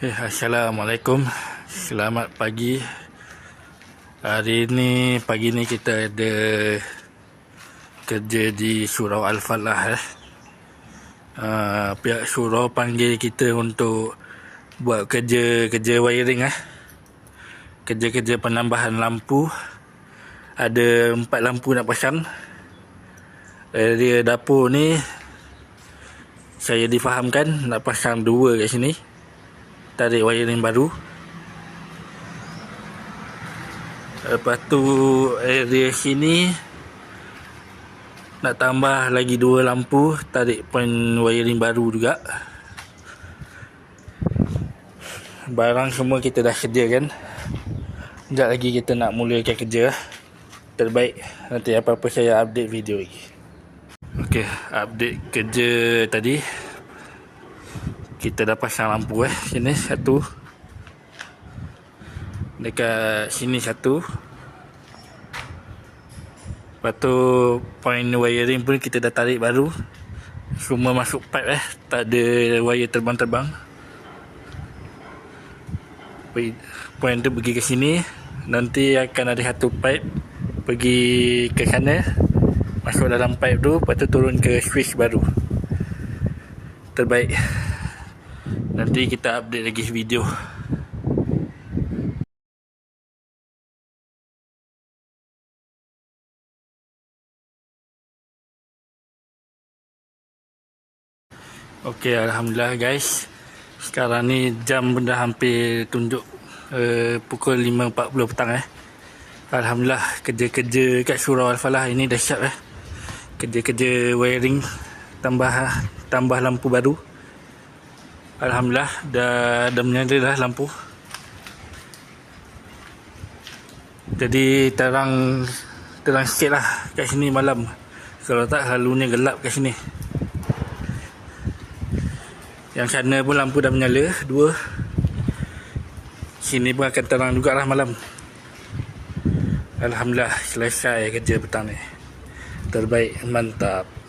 Eh, Assalamualaikum. Selamat pagi. Hari ni Pagi ni kita ada Kerja di Surau Al-Falah eh. uh, Pihak surau panggil kita untuk Buat kerja-kerja wiring eh. Kerja-kerja penambahan lampu. Ada empat lampu nak pasang. Area dapur ni Saya difahamkan Nak pasang dua kat sini tarik wiring baru. Lepas tu area sini nak tambah lagi dua lampu tarik point wiring baru juga. Barang semua kita dah sediakan sekejap lagi kita nak mulakan kerja. Terbaik nanti apa-apa saya update video lagi. Ok update kerja tadi kita dah pasang lampu eh sini satu. Dekat sini satu. Lepas tu point wiring pun kita dah tarik baru. Semua masuk pipe eh. Tak ada wire terbang-terbang. Point tu pergi ke sini. Nanti akan ada satu pipe pergi ke sana. Masuk dalam pipe tu lepas tu turun ke switch baru. Terbaik Nanti kita update lagi video. Okey, alhamdulillah guys. Sekarang ni jam dah hampir tunjuk uh, pukul 5.40 petang eh. Alhamdulillah kerja-kerja kat Surau Al-Falah ini dah siap eh. Kerja-kerja wiring tambah tambah lampu baru. Alhamdulillah dah dah menyala dah lampu. Jadi terang terang sikit lah kat sini malam. Kalau tak selalunya gelap kat sini. Yang sana pun lampu dah menyala dua. Sini pun akan terang jugalah malam. Alhamdulillah selesai kerja petang ni. Terbaik, mantap.